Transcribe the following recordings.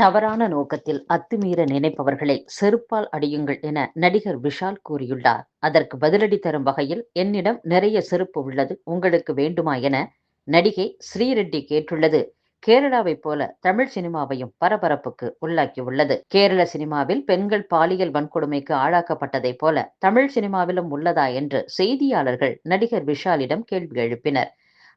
தவறான நோக்கத்தில் அத்துமீற நினைப்பவர்களை செருப்பால் அடியுங்கள் என நடிகர் விஷால் கூறியுள்ளார். அதற்கு பதிலடி தரும் வகையில் என்னிடம் நிறைய செருப்பு உள்ளது உங்களுக்கு வேண்டுமா என நடிகை ஸ்ரீரெட்டி கேட்டுள்ளது. கேரளாவைப் போல தமிழ் சினிமாவையும் பரபரப்புக்கு உள்ளாக்கியுள்ளது. கேரள சினிமாவில் பெண்கள் பாலியல் வன்கொடுமைக்கு ஆளாக்கப்பட்டதைப் போல தமிழ் சினிமாவிலும் உள்ளதா என்று செய்தியாளர்கள் நடிகர் விஷாலிடம் கேள்வி எழுப்பினர்.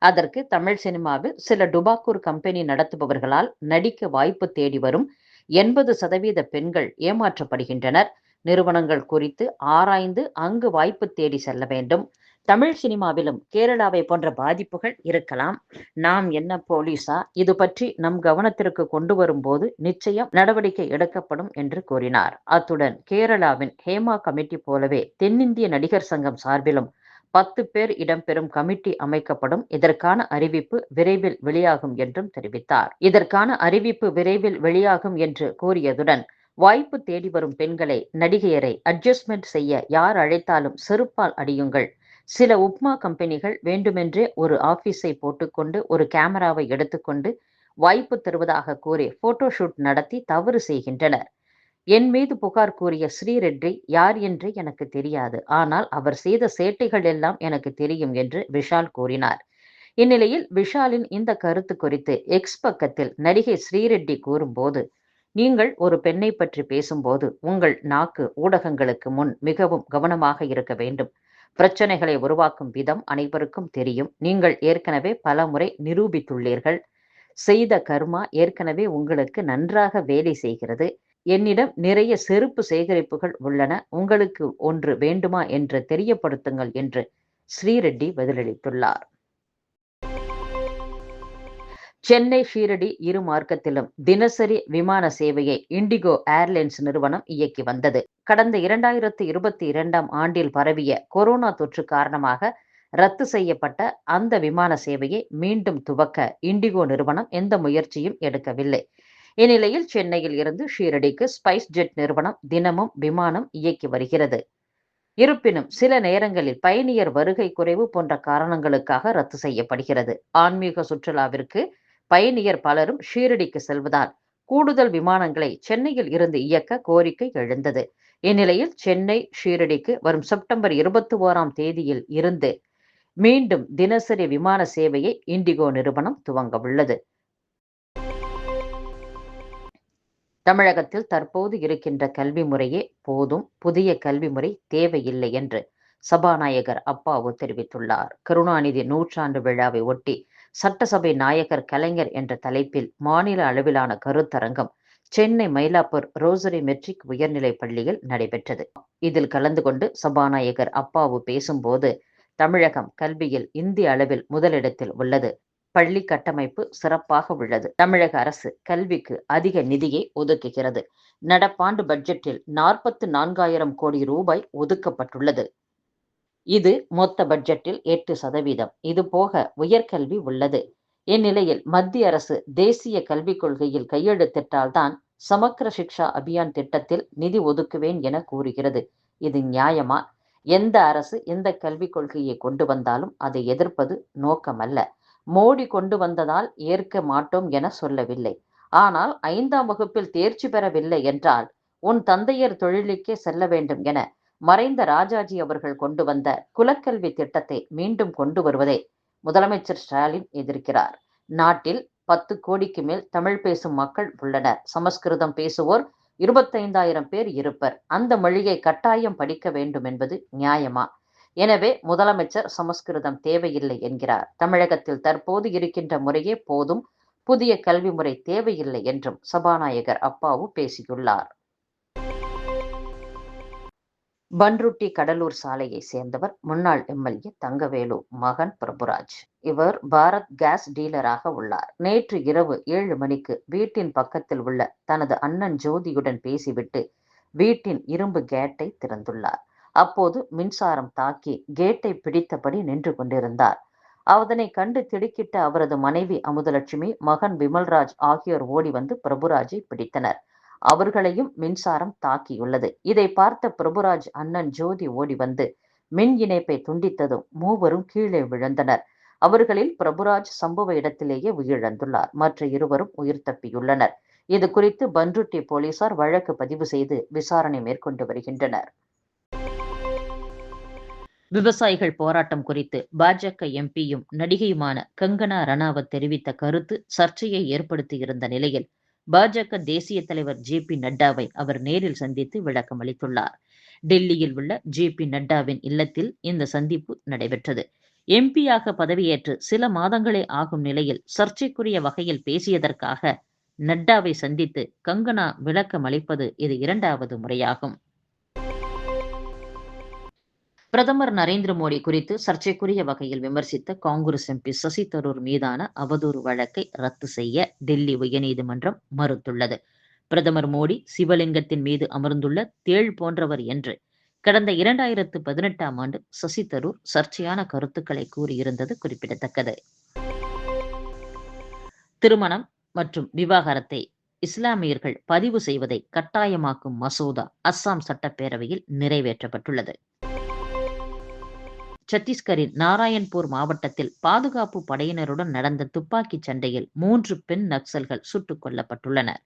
அதற்கு தமிழ் சினிமாவில் சில டுபாக்கூர் கம்பெனி நடத்துபவர்களால் நடிக்க வாய்ப்பு தேடி வரும் எண்பது சதவீத பெண்கள் ஏமாற்றப்படுகின்றனர். நிறுவனங்கள் குறித்து ஆராய்ந்து அங்கு வாய்ப்பு தேடி செல்ல வேண்டும். தமிழ் சினிமாவிலும் கேரளாவை போன்ற பாதிப்புகள் இருக்கலாம். நாம் என்ன போலீஸா? இது பற்றி நம் கவனத்திற்கு கொண்டு வரும்போது நிச்சயம் நடவடிக்கை எடுக்கப்படும் என்று கூறினார். அத்துடன் கேரளாவின் ஹேமா கமிட்டி போலவே தென்னிந்திய நடிகர் சங்கம் சார்பிலும் பத்து பேர் இடம்பெறும் கமிட்டி அமைக்கப்படும். இதற்கான அறிவிப்பு விரைவில் வெளியாகும் என்றும் தெரிவித்தார். இதற்கான அறிவிப்பு விரைவில் வெளியாகும் என்று கூறியதுடன் வாய்ப்பு தேடி வரும் பெண்களை நடிகையரை அட்ஜஸ்ட்மெண்ட் செய்ய யார் அழைத்தாலும் செருப்பால் அடியுங்கள். சில உப்மா கம்பெனிகள் வேண்டுமென்றே ஒரு ஆபீஸை போட்டுக்கொண்டு ஒரு கேமராவை எடுத்துக்கொண்டு வாய்ப்பு தருவதாக கூறி போட்டோஷூட் நடத்தி தவறு செய்கின்றனர். என் மீது புகார் கூறிய ஸ்ரீரெட்டி யார் என்று எனக்கு தெரியாது. ஆனால் அவர் செய்த சேட்டைகள் எல்லாம் எனக்கு தெரியும் என்று விஷால் கூறினார். இந்நிலையில் விஷாலின் இந்த கருத்து குறித்து எக்ஸ் பக்கத்தில் நடிகை ஸ்ரீரெட்டி கூறும்போது நீங்கள் ஒரு பெண்ணை பற்றி பேசும்போது உங்கள் நாக்கு ஊடகங்களுக்கு முன் மிகவும் கவனமாக இருக்க வேண்டும். பிரச்சனைகளை உருவாக்கும் விதம் அனைவருக்கும் தெரியும். நீங்கள் ஏற்கனவே பல முறை நிரூபித்துள்ளீர்கள். செய்த கர்மா ஏற்கனவே உங்களுக்கு நன்றாக வேலை செய்கிறது. என்னிடம் நிறைய செருப்பு சேகரிப்புகள் உள்ளன. உங்களுக்கு ஒன்று வேண்டுமா என்று தெரியப்படுத்துங்கள் என்று ஸ்ரீரெட்டி பதிலளித்துள்ளார். சென்னை ஷீரடி இரு மார்க்கத்திலும் தினசரி விமான சேவையை இண்டிகோ ஏர்லைன்ஸ் நிறுவனம் இயக்கி வந்தது. கடந்த இரண்டாயிரத்து இருபத்தி இரண்டாம் ஆண்டில் பரவிய கொரோனா தொற்று காரணமாக ரத்து செய்யப்பட்ட அந்த விமான சேவையை மீண்டும் துவக்க இண்டிகோ நிறுவனம் எந்த முயற்சியும் எடுக்கவில்லை. இந்நிலையில் சென்னையில் இருந்து ஷீரடிக்கு ஸ்பைஸ் ஜெட் நிறுவனம் தினமும் விமானம் இயக்கி வருகிறது. இருப்பினும் சில நேரங்களில் பயணியர் வருகை குறைவு போன்ற காரணங்களுக்காக ரத்து செய்யப்படுகிறது. ஆன்மீக சுற்றுலாவிற்கு பயணியர் பலரும் ஷீரடிக்கு செல்வதால் கூடுதல் விமானங்களை சென்னையில் இருந்து இயக்க கோரிக்கை எழுந்தது. இந்நிலையில் சென்னை ஷீரடிக்கு வரும் செப்டம்பர் இருபத்தி ஓராம் தேதியில் இருந்து மீண்டும் தினசரி விமான சேவையை இண்டிகோ நிறுவனம் துவங்க உள்ளது. தமிழகத்தில் தற்போது இருக்கின்ற கல்வி முறையே போதும் புதிய கல்வி முறை தேவையில்லை என்று சபாநாயகர் அப்பாவு தெரிவித்துள்ளார். கருணாநிதி நூற்றாண்டு விழாவை ஒட்டி சட்டசபை நாயகர் கலைஞர் என்ற தலைப்பில் மாநில அளவிலான கருத்தரங்கம் சென்னை மயிலாப்பூர் ரோசரி மெட்ரிக் உயர்நிலை பள்ளியில் நடைபெற்றது. இதில் கலந்து கொண்டு சபாநாயகர் அப்பாவு பேசும்போது தமிழகம் கல்வியில் இந்திய அளவில் முதலிடத்தில் உள்ளது. பள்ளி கட்டமைப்பு சிறப்பாக உள்ளது. தமிழக அரசு கல்விக்கு அதிக நிதியை ஒதுக்குகிறது. நடப்பாண்டு பட்ஜெட்டில் நாற்பத்து நான்காயிரம் கோடி ரூபாய் ஒதுக்கப்பட்டுள்ளது. இது மொத்த பட்ஜெட்டில் எட்டு சதவீதம். இது போக உயர்கல்வி உள்ளது. இந்நிலையில் மத்திய அரசு தேசிய கல்விக் கொள்கையில் கையெழுத்திட்டால்தான் சமக்கர சிக்ஷா அபியான் திட்டத்தில் நிதி ஒதுக்குவேன் என கூறுகிறது. இது நியாயமா? எந்த அரசு எந்த கல்விக் கொள்கையை கொண்டு வந்தாலும் அதை எதிர்ப்பது நோக்கமல்ல. மோடி கொண்டு வந்ததால் ஏற்க மாட்டோம் என சொல்லவில்லை. ஆனால் ஐந்தாம் வகுப்பில் தேர்ச்சி பெறவில்லை என்றால் உன் தந்தையர் தொழிலுக்கே செல்ல வேண்டும் என மறைந்த ராஜாஜி அவர்கள் கொண்டு வந்த குலக்கல்வி திட்டத்தை மீண்டும் கொண்டு வருவதை முதலமைச்சர் ஸ்டாலின் எதிர்க்கிறார். நாட்டில் பத்து கோடிக்கு மேல் தமிழ் பேசும் மக்கள் உள்ளனர். சமஸ்கிருதம் பேசுவோர் இருபத்தைந்தாயிரம் பேர் இருப்பர். அந்த மொழியை கட்டாயம் படிக்க வேண்டும் என்பது நியாயமா? எனவே முதலமைச்சர் சமஸ்கிருதம் தேவையில்லை என்கிறார். தமிழகத்தில் தற்போது இருக்கின்ற முறையே போதும் புதிய கல்வி முறை தேவையில்லை என்றும் சபாநாயகர் அப்பாவு பேசியுள்ளார். பன்ருட்டி கடலூர் சாலையை சேர்ந்தவர் முன்னாள் எம்எல்ஏ தங்கவேலு மகன் பிரபுராஜ். இவர் பாரத் கேஸ் டீலராக உள்ளார். நேற்று இரவு ஏழு மணிக்கு வீட்டின் பக்கத்தில் உள்ள தனது அண்ணன் ஜோதியுடன் பேசிவிட்டு வீட்டின் இரும்பு கேட்டை திறந்துள்ளார். அப்போது மின்சாரம் தாக்கி கேட்டை பிடித்தபடி நின்று கொண்டிருந்தார். அதனை கண்டு திடுக்கிட்ட அவரது மனைவி அமுதலட்சுமி மகன் விமல்ராஜ் ஆகியோர் ஓடி வந்து பிரபுராஜை பிடித்தனர். அவர்களையும் மின்சாரம் தாக்கியுள்ளது. இதை பார்த்த பிரபுராஜ் அண்ணன் ஜோதி ஓடி வந்து மின் இணைப்பை துண்டித்ததும் மூவரும் கீழே விழுந்தனர். அவர்களில் பிரபுராஜ் சம்பவ இடத்திலேயே உயிரிழந்துள்ளார். மற்ற இருவரும் உயிர் தப்பியுள்ளனர். இது குறித்து பன்ருட்டி போலீசார் வழக்கு பதிவு செய்து விசாரணை மேற்கொண்டு வருகின்றனர். விவசாயிகள் போராட்டம் குறித்து பாஜக எம்பியும் நடிகையுமான கங்கனா ரணாவத் தெரிவித்த கருத்து சர்ச்சையை ஏற்படுத்தியிருந்த நிலையில் பாஜக தேசிய தலைவர் ஜே பி நட்டாவை அவர் நேரில் சந்தித்து விளக்கம் அளித்துள்ளார். டெல்லியில் உள்ள ஜே பி நட்டாவின் இல்லத்தில் இந்த சந்திப்பு நடைபெற்றது. எம்பியாக பதவியேற்று சில மாதங்களே ஆகும் நிலையில் சர்ச்சைக்குரிய வகையில் பேசியதற்காக நட்டாவை சந்தித்து கங்கனா விளக்கம் அளிப்பது இது இரண்டாவது முறையாகும். பிரதமர் நரேந்திர மோடி குறித்து சர்ச்சைக்குரிய வகையில் விமர்சித்த காங்கிரஸ் எம்பி சசி தரூர் மீதான அவதூறு வழக்கை ரத்து செய்ய டெல்லி உயர்நீதிமன்றம் மறுத்துள்ளது. பிரதமர் மோடி சிவலிங்கத்தின் மீது அமர்ந்துள்ள தேள் போன்றவர் என்று கடந்த இரண்டாயிரத்து பதினெட்டாம் ஆண்டு சசி தரூர் சர்ச்சையான கருத்துக்களை கூறியிருந்தது குறிப்பிடத்தக்கது. திருமணம் மற்றும் விவாகரத்தை இஸ்லாமியர்கள் பதிவு செய்வதை கட்டாயமாக்கும் மசோதா அஸ்ஸாம் சட்டப்பேரவையில் நிறைவேற்றப்பட்டுள்ளது. சத்தீஸ்கரின் நாராயண்பூர் மாவட்டத்தில் பாதுகாப்பு படையினருடன் நடந்த துப்பாக்கிச் சண்டையில் மூன்று பெண் நக்சல்கள் சுட்டுக் கொல்லப்பட்டுள்ளனர்.